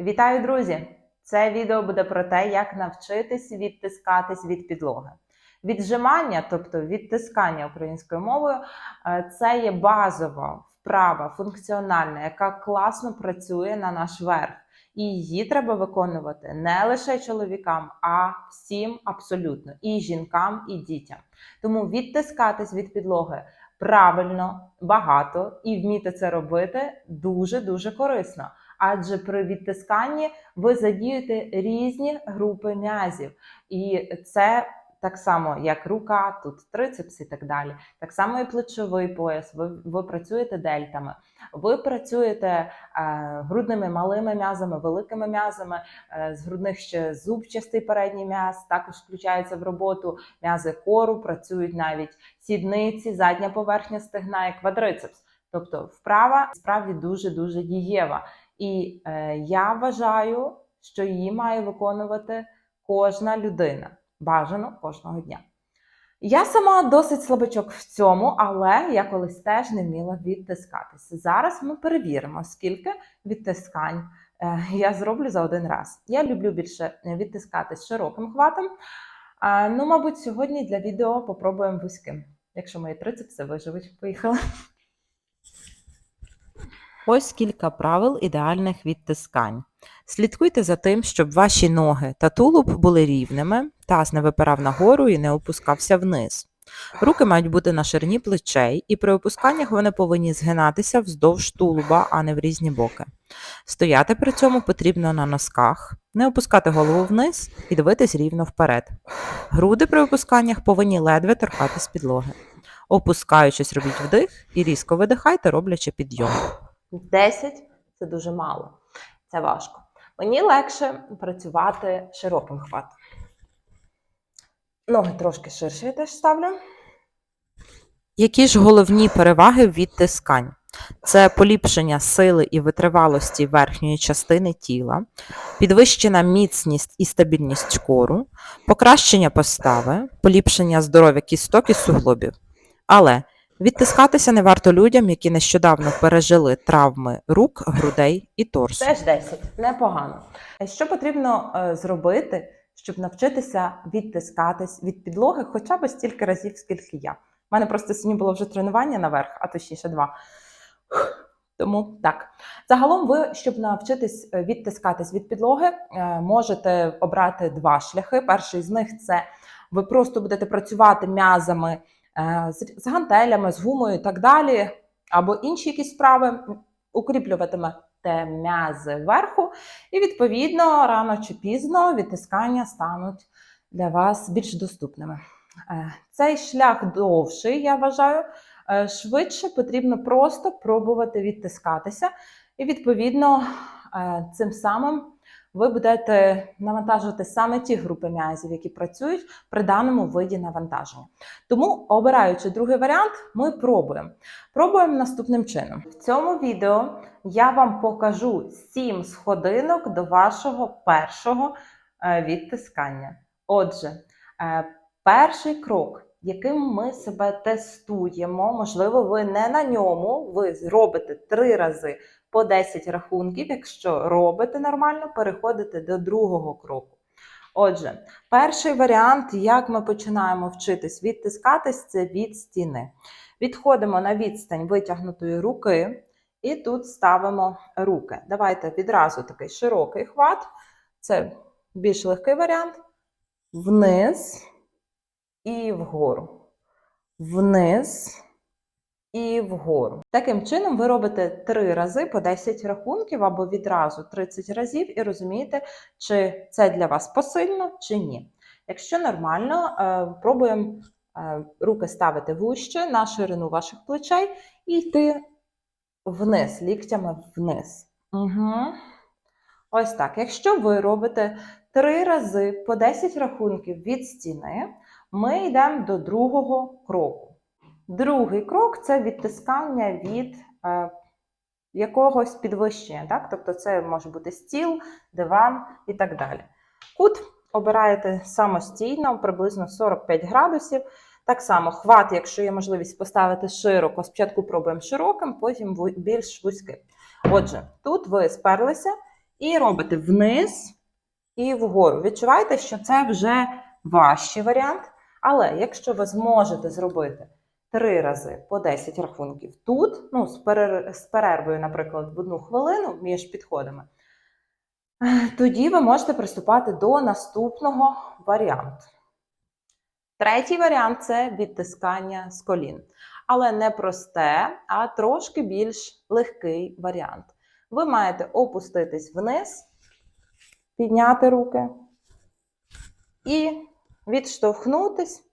Вітаю, друзі! Це відео буде про те, як навчитись відтискатись від підлоги. Віджимання, тобто відтискання українською мовою, е, це є базова вправа, функціональна, яка класно працює на наш верх. І її треба виконувати не лише чоловікам, а всім абсолютно і жінкам, і дітям. Тому відтискатись від підлоги правильно, багато і вміти це робити дуже дуже корисно. Адже при відтисканні ви задієте різні групи м'язів, і це так само, як рука, тут трицепс і так далі. Так само і плечовий пояс. Ви, ви працюєте дельтами, ви працюєте е, грудними малими м'язами, великими м'язами. Е, з грудних ще зубчастий передній м'яз. Також включається в роботу м'язи кору, працюють навіть сідниці, задня поверхня стегна і квадрицепс. Тобто вправа справді дуже дуже дієва. І е, я вважаю, що її має виконувати кожна людина. Бажано кожного дня. Я сама досить слабачок в цьому, але я колись теж не вміла відтискатися. Зараз ми перевіримо, скільки відтискань е, я зроблю за один раз. Я люблю більше відтискатись широким хватом. А, ну, мабуть, сьогодні для відео попробуємо вузьким. Якщо мої трицепси виживуть, поїхали. Ось кілька правил ідеальних відтискань. Слідкуйте за тим, щоб ваші ноги та тулуб були рівними, таз не випирав нагору і не опускався вниз. Руки мають бути на ширині плечей, і при опусканнях вони повинні згинатися вздовж тулуба, а не в різні боки. Стояти при цьому потрібно на носках, не опускати голову вниз і дивитись рівно вперед. Груди при опусканнях повинні ледве торкатись підлоги. Опускаючись, робіть вдих і різко видихайте, роблячи підйом. 10 це дуже мало, це важко. Мені легше працювати широким хватом. Ноги трошки ширше я теж ставлю. Які ж головні переваги відтискань? Це поліпшення сили і витривалості верхньої частини тіла, підвищена міцність і стабільність кору, покращення постави, поліпшення здоров'я кісток і суглобів. Але Відтискатися не варто людям, які нещодавно пережили травми рук, грудей і торсу. Теж 10. непогано. Що потрібно е, зробити, щоб навчитися відтискатись від підлоги хоча б стільки разів, скільки я. У мене просто сьогодні було вже тренування наверх, а точніше два. Тому так. Загалом, ви, щоб навчитись е, відтискатись від підлоги, е, можете обрати два шляхи. Перший з них це ви просто будете працювати м'язами. Е, з гантелями, з гумою і так далі, або інші якісь справи, укріплюватимете м'язи вверху, і, відповідно, рано чи пізно відтискання стануть для вас більш доступними. Е, цей шлях довший, я вважаю. Е, швидше потрібно просто пробувати відтискатися, і, відповідно, цим самим ви будете навантажувати саме ті групи м'язів, які працюють при даному виді навантаження. Тому, обираючи другий варіант, ми пробуємо. Пробуємо наступним чином. В цьому відео я вам покажу 7 сходинок до вашого першого е, відтискання. Отже, е, перший крок. Яким ми себе тестуємо, можливо, ви не на ньому, ви зробите три рази по 10 рахунків. Якщо робите нормально, переходите до другого кроку. Отже, перший варіант, як ми починаємо вчитись відтискатись, це від стіни. Відходимо на відстань витягнутої руки, і тут ставимо руки. Давайте відразу такий широкий хват. Це більш легкий варіант. Вниз і вгору. Вниз і вгору. Таким чином, ви робите 3 рази по 10 рахунків або відразу 30 разів, і розумієте, чи це для вас посильно, чи ні. Якщо нормально, е, пробуємо е, руки ставити вище на ширину ваших плечей і йти вниз, ліктями вниз. Угу. Ось так. Якщо ви робите 3 рази по 10 рахунків від стіни, ми йдемо до другого кроку. Другий крок це відтискання від е, якогось підвищення. Так? Тобто це може бути стіл, диван і так далі. Кут обираєте самостійно, приблизно 45 градусів. Так само хват, якщо є можливість поставити широко, спочатку пробуємо широким, потім більш вузьким. Отже, тут ви сперлися І робите вниз і вгору. Відчуваєте, що це вже важчий варіант. Але якщо ви зможете зробити три рази по 10 рахунків тут, ну, з, перервою, наприклад, в одну хвилину між підходами, тоді ви можете приступати до наступного варіанту. Третій варіант це відтискання з колін. Але не просте, а трошки більш легкий варіант. Ви маєте опуститись вниз, підняти руки і відштовхнутись,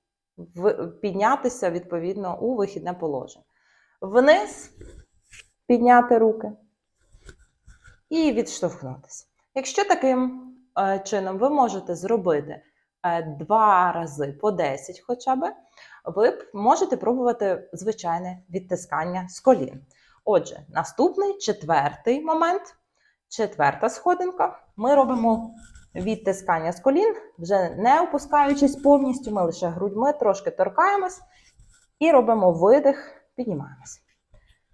піднятися відповідно у вихідне положення. Вниз підняти руки і відштовхнутися. Якщо таким е, чином ви можете зробити е, два рази по 10 хоча б, ви можете пробувати звичайне відтискання з колін. Отже, наступний четвертий момент, четверта сходинка. Ми робимо відтискання з колін, вже не опускаючись повністю, ми лише грудьми трошки торкаємось і робимо видих, піднімаємось.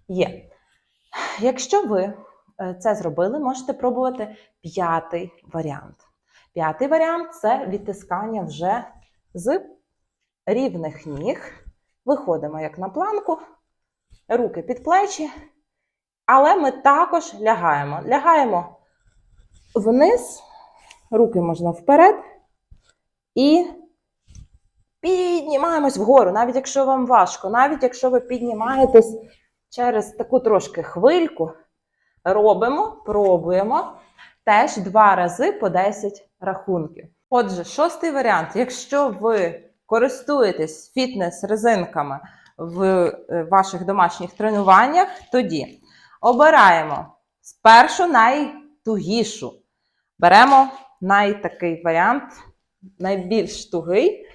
Є. Якщо ви е, це зробили, можете пробувати п'ятий варіант. П'ятий варіант це відтискання вже з рівних ніг. Виходимо як на планку, руки під плечі, але ми також лягаємо. Лягаємо вниз, руки можна вперед і піднімаємось вгору, навіть якщо вам важко, навіть якщо ви піднімаєтесь через таку трошки хвильку, робимо, пробуємо теж два рази по 10 рахунків. Отже, шостий варіант. Якщо ви користуєтесь фітнес-резинками в е, ваших домашніх тренуваннях, тоді обираємо спершу найтугішу. Беремо найтакий варіант, найбільш тугий.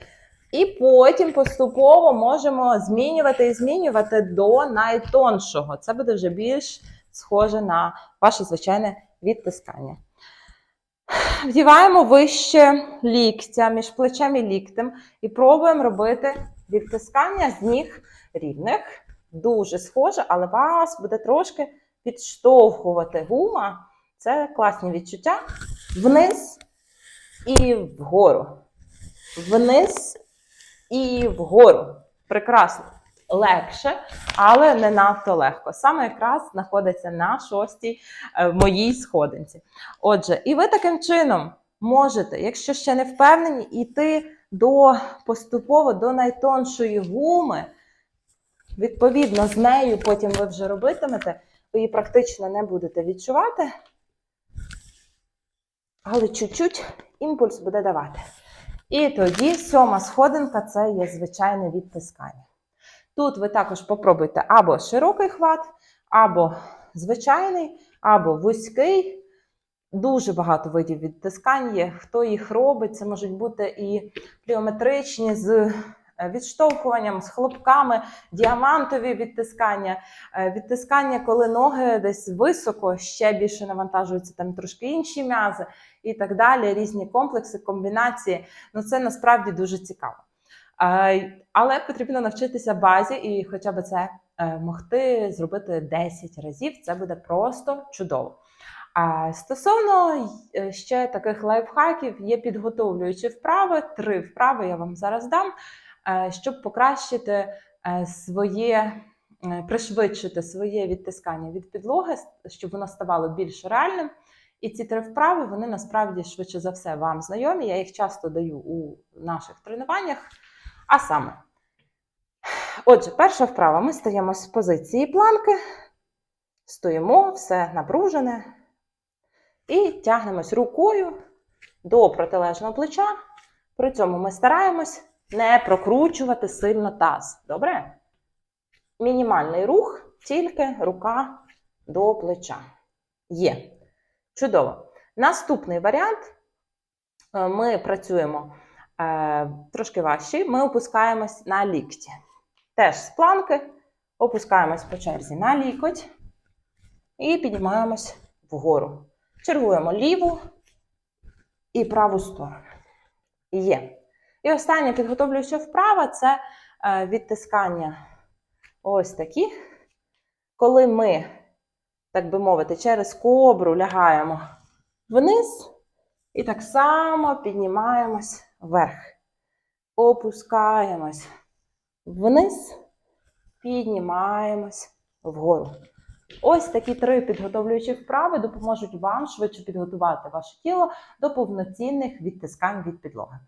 І потім поступово можемо змінювати і змінювати до найтоншого. Це буде вже більш схоже на ваше звичайне відтискання. Вдіваємо вище ліктя між плечем і ліктем і пробуємо робити відтискання з ніг рівних. Дуже схоже, але вас буде трошки підштовхувати гума. Це класні відчуття. Вниз і вгору. Вниз і вгору. Прекрасно. Легше, але не надто легко. Саме якраз знаходиться на шостій е, моїй сходинці. Отже, і ви таким чином можете, якщо ще не впевнені, йти до поступово до найтоншої гуми. Відповідно, з нею потім ви вже робитимете, ви її практично не будете відчувати, але чуть-чуть імпульс буде давати. І тоді сьома сходинка це є звичайне відтискання. Тут ви також попробуйте або широкий хват, або звичайний, або вузький. Дуже багато видів відтискань є. Хто їх робить, це можуть бути і пліометричні з відштовхуванням, з хлопками, діамантові відтискання, е, відтискання, коли ноги десь високо, ще більше навантажуються там трошки інші м'язи і так далі. Різні комплекси, комбінації. Ну це насправді дуже цікаво. Е, Але потрібно навчитися базі і хоча б це е, могти зробити 10 разів. Це буде просто чудово. А стосовно е, ще таких лайфхаків, є підготовлюючі вправи. Три вправи я вам зараз дам, е, щоб покращити е, своє, е, пришвидшити своє відтискання від підлоги, щоб воно ставало більш реальним. І ці три вправи вони насправді швидше за все вам знайомі. Я їх часто даю у наших тренуваннях. А саме, отже, перша вправа. Ми стаємо з позиції планки, стоїмо, все напружене. І тягнемось рукою до протилежного плеча. При цьому ми стараємось не прокручувати сильно таз. Добре? Мінімальний рух, тільки рука до плеча. Є. Чудово. Наступний варіант. Е, Ми працюємо е, трошки важче. Ми опускаємось на лікті. Теж з планки. Опускаємось по черзі на лікоть і піднімаємось вгору. Чергуємо ліву і праву сторону. Є. І остання підготовлююча вправа це е, відтискання ось такі. Коли ми, так би мовити, через кобру лягаємо вниз. І так само піднімаємось вверх. Опускаємось вниз, піднімаємось вгору. Ось такі три підготовлюючі вправи допоможуть вам швидше підготувати ваше тіло до повноцінних відтискань від підлоги.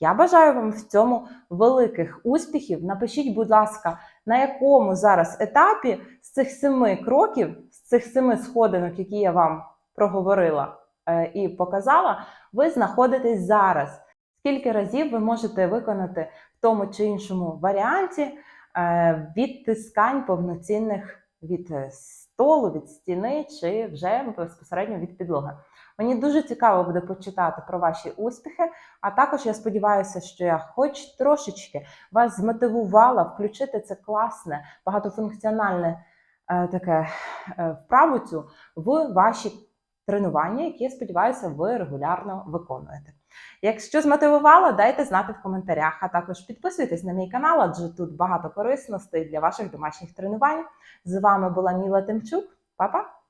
Я бажаю вам в цьому великих успіхів. Напишіть, будь ласка, на якому зараз етапі з цих семи кроків, з цих семи сходинок, які я вам проговорила е, і показала, ви знаходитесь зараз. Скільки разів ви можете виконати в тому чи іншому варіанті е, відтискань повноцінних від е, столу, від стіни чи вже безпосередньо від підлоги. Мені дуже цікаво буде почитати про ваші успіхи, а також я сподіваюся, що я хоч трошечки вас змотивувала включити це класне, багатофункціональне е, таке е, вправу цю в ваші тренування, які я сподіваюся, ви регулярно виконуєте. Якщо змотивувала, дайте знати в коментарях, а також підписуйтесь на мій канал, адже тут багато корисностей для ваших домашніх тренувань. З вами була Міла Тимчук. Па-па!